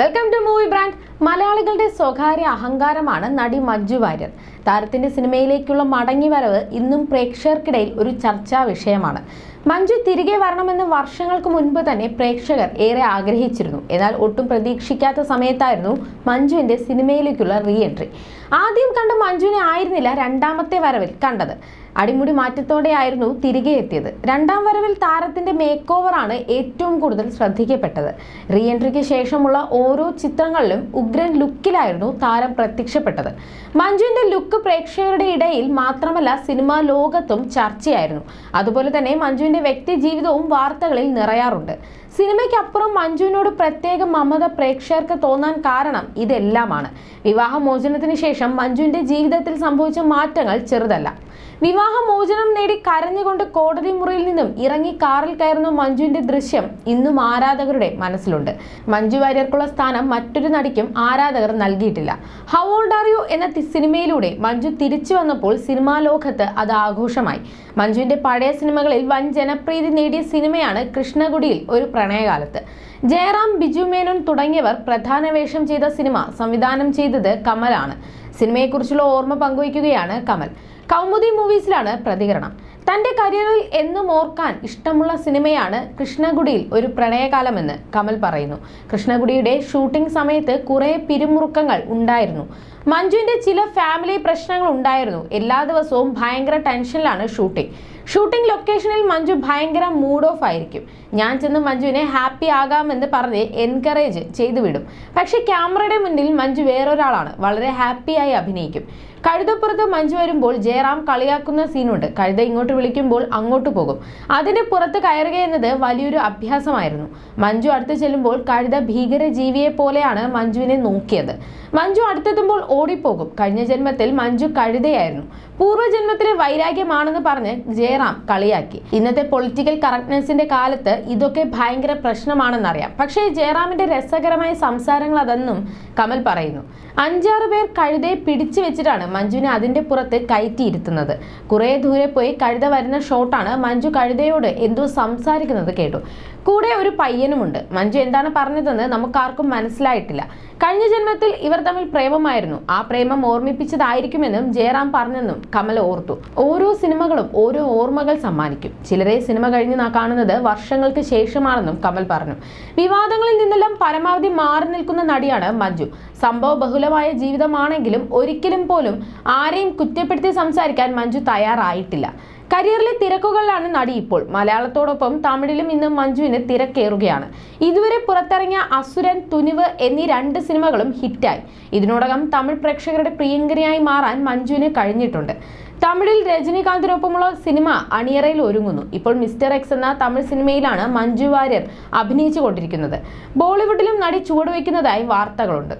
Welcome to movie brand മലയാളികളുടെ സ്വകാര്യ അഹങ്കാരമാണ് നടി മഞ്ജു വാര്യർ. താരത്തിന്റെ സിനിമയിലേക്കുള്ള മടങ്ങിവരവ് ഇന്നും പ്രേക്ഷകർക്കിടയിൽ ഒരു ചർച്ചാ വിഷയമാണ്. മഞ്ജു തിരികെ വരണമെന്ന് വർഷങ്ങൾക്ക് മുൻപ് തന്നെ പ്രേക്ഷകർ ഏറെ ആഗ്രഹിച്ചിരുന്നു. എന്നാൽ ഒട്ടും പ്രതീക്ഷിക്കാത്ത സമയത്തായിരുന്നു മഞ്ജുവിന്റെ സിനിമയിലേക്കുള്ള റീ എൻട്രി ആദ്യം കണ്ട മഞ്ജുവിനെ ആയിരുന്നില്ല രണ്ടാമത്തെ വരവിൽ കണ്ടത്. അടിമുടി മാറ്റത്തോടെയായിരുന്നു തിരികെ എത്തിയത്. രണ്ടാം വരവിൽ താരത്തിന്റെ മേക്ക് ഓവറാണ് ഏറ്റവും കൂടുതൽ ശ്രദ്ധിക്കപ്പെട്ടത്. റീ എൻട്രിക്ക് ശേഷമുള്ള ഓരോ ചിത്രങ്ങളിലും ഉഗ്രൻ ലുക്കിലായിരുന്നു താരം പ്രത്യക്ഷപ്പെട്ടത്. മഞ്ജുവിന്റെ ലുക്ക് പ്രേക്ഷകരുടെ ഇടയിൽ മാത്രമല്ല സിനിമാ ലോകത്തും ചർച്ചയായിരുന്നു. അതുപോലെ തന്നെ മഞ്ജുവിന്റെ വ്യക്തി ജീവിതവും വാർത്തകളിൽ നിറയാറുണ്ട്. സിനിമയ്ക്കപ്പുറം മഞ്ജുവിനോട് പ്രത്യേക മമത പ്രേക്ഷകർക്ക് തോന്നാൻ കാരണം ഇതെല്ലാമാണ്. വിവാഹമോചനത്തിന് ശേഷം മഞ്ജുവിന്റെ ജീവിതത്തിൽ സംഭവിച്ച മാറ്റങ്ങൾ ചെറുതല്ല. വിവാഹമോചനം നേടി കരഞ്ഞുകൊണ്ട് കോടതി മുറിയിൽ നിന്നും ഇറങ്ങി കാറിൽ കയറുന്ന മഞ്ജുവിന്റെ ദൃശ്യം ഇന്നും ആരാധകരുടെ മനസ്സിലുണ്ട്. മഞ്ജു വാര്യർക്കുള്ള സ്ഥാനം മറ്റൊരു നടിക്കും ആരാധകർ നൽകിയിട്ടില്ല. ഹൗ ഓൾഡ് ആർ യു എന്ന സിനിമയിലൂടെ മഞ്ജു തിരിച്ചു വന്നപ്പോൾ സിനിമാ ലോകത്ത് അത് ആഘോഷമായി. മഞ്ജുവിന്റെ പഴയ സിനിമകളിൽ വൻ ജനപ്രീതി നേടിയ സിനിമയാണ് കൃഷ്ണകുടിയിൽ ഒരു പ്രണയകാലത്ത്. ജയറാം ബിജു മേനോൻ തുടങ്ങിയവർ പ്രധാന വേഷം ചെയ്ത സിനിമ സംവിധാനം ചെയ്തത് കമലാണ്. സിനിമയെക്കുറിച്ചുള്ള ഓർമ്മ പങ്കുവയ്ക്കുകയാണ് കമൽ. കൗമുദി മൂവീസിലാണ് പ്രതികരണം. തന്റെ കരിയറിൽ എന്നും ഓർക്കാൻ ഇഷ്ടമുള്ള സിനിമയാണ് കൃഷ്ണഗുഡിയിൽ ഒരു പ്രണയകാലമെന്ന് കമൽ പറയുന്നു. കൃഷ്ണഗുഡിയുടെ ഷൂട്ടിംഗ് സമയത്ത് കുറെ പിരിമുറുക്കങ്ങൾ ഉണ്ടായിരുന്നു. മഞ്ജുവിന്റെ ചില ഫാമിലി പ്രശ്നങ്ങൾ ഉണ്ടായിരുന്നു. എല്ലാ ദിവസവും ഭയങ്കര ടെൻഷനിലാണ് ഷൂട്ടിംഗ്. ഷൂട്ടിംഗ് ലൊക്കേഷനിൽ മഞ്ജു ഭയങ്കര മൂഡ് ഓഫ് ആയിരിക്കും. ഞാൻ ചെന്ന് മഞ്ജുവിനെ ഹാപ്പി ആകാമെന്ന് പറഞ്ഞ് എൻകറേജ് ചെയ്തു വിടും പക്ഷെ ക്യാമറയുടെ മുന്നിൽ മഞ്ജു വേറൊരാളാണ്. വളരെ ഹാപ്പിയായി അഭിനയിക്കും. കഴുതപ്പുറത്ത് മഞ്ജു വരുമ്പോൾ ജയറാം കളിയാക്കുന്ന സീനുണ്ട് കഴുത ഇങ്ങോട്ട് വിളിക്കുമ്പോൾ അങ്ങോട്ട് പോകും. അതിന് പുറത്ത് കയറുക എന്നത് വലിയൊരു അഭ്യാസമായിരുന്നു. മഞ്ജു അടുത്ത് ചെല്ലുമ്പോൾ കഴുത ഭീകര ജീവിയെ പോലെയാണ് മഞ്ജുവിനെ നോക്കിയത്. മഞ്ജു അടുത്തെത്തുമ്പോൾ ഓടിപ്പോകും. കഴിഞ്ഞ ജന്മത്തിൽ മഞ്ജു കഴുതയായിരുന്നു. പൂർവജന്മത്തിലെ വൈരാഗ്യമാണെന്ന് പറഞ്ഞ് ജയറാം കളിയാക്കി. ഇന്നത്തെ പൊളിറ്റിക്കൽ കറക്റ്റ്നെസിന്റെ കാലത്ത് ഇതൊക്കെ ഭയങ്കര പ്രശ്നമാണെന്നറിയാം. പക്ഷേ ജയറാമിന്റെ രസകരമായ സംസാരങ്ങൾ അതെന്നും കമൽ പറയുന്നു. അഞ്ചാറ് പേർ കഴുതയെ പിടിച്ചു വെച്ചിട്ടാണ് മഞ്ജുവിനെ അതിന്റെ പുറത്ത് കയറ്റിയിരുത്തുന്നത്. കുറേ ദൂരെ പോയി കഴുത വരുന്ന ഷോട്ടാണ് മഞ്ജു കഴുതയോട് എന്തോ സംസാരിക്കുന്നത് കേട്ടു. കൂടെ ഒരു പയ്യനുമുണ്ട്. മഞ്ജു എന്താണ് പറഞ്ഞതെന്ന് നമുക്കാർക്കും മനസ്സിലായിട്ടില്ല. കഴിഞ്ഞ ജന്മത്തിൽ ഇവർ തമ്മിൽ പ്രേമമായിരുന്നു. ആ പ്രേമം ഓർമ്മിപ്പിച്ചതായിരിക്കുമെന്നും ജയറാം പറഞ്ഞെന്നും കമൽ ഓർത്തു. ഓരോ സിനിമകളും ഓരോ ഓർമ്മകൾ സമ്മാനിക്കും. ചിലരെ സിനിമ കഴിഞ്ഞ് കാണുന്നത് വർഷങ്ങൾക്ക് ശേഷമാണെന്നും കമൽ പറഞ്ഞു. വിവാദങ്ങളിൽ നിന്നെല്ലാം പരമാവധി മാറി നിൽക്കുന്ന നടിയാണ് മഞ്ജു. സംഭവ ബഹുലമായ ജീവിതമാണെങ്കിലും ഒരിക്കലും പോലും ആരെയും കുറ്റപ്പെടുത്തി സംസാരിക്കാൻ മഞ്ജു തയ്യാറായിട്ടില്ല. കരിയറിലെ തിരക്കുകളിലാണ് നടി ഇപ്പോൾ. മലയാളത്തോടൊപ്പം തമിഴിലും ഇന്ന് മഞ്ജുവിന് തിരക്കേറുകയാണ്. ഇതുവരെ പുറത്തിറങ്ങിയ അസുരൻ തുനിവ് എന്നീ രണ്ട് സിനിമകളും ഹിറ്റായി. ഇതിനോടകം തമിഴ് പ്രേക്ഷകരുടെ പ്രിയങ്കരിയായി മാറാൻ മഞ്ജുവിന് കഴിഞ്ഞിട്ടുണ്ട്. തമിഴിൽ രജനീകാന്തിനൊപ്പമുള്ള സിനിമ അണിയറയിൽ ഒരുങ്ങുന്നു. ഇപ്പോൾ മിസ്റ്റർ എക്സ് എന്ന തമിഴ് സിനിമയിലാണ് മഞ്ജു വാര്യർ അഭിനയിച്ചു കൊണ്ടിരിക്കുന്നത് ബോളിവുഡിലും നടി ചുവടുവയ്ക്കുന്നതായി വാർത്തകളുണ്ട്.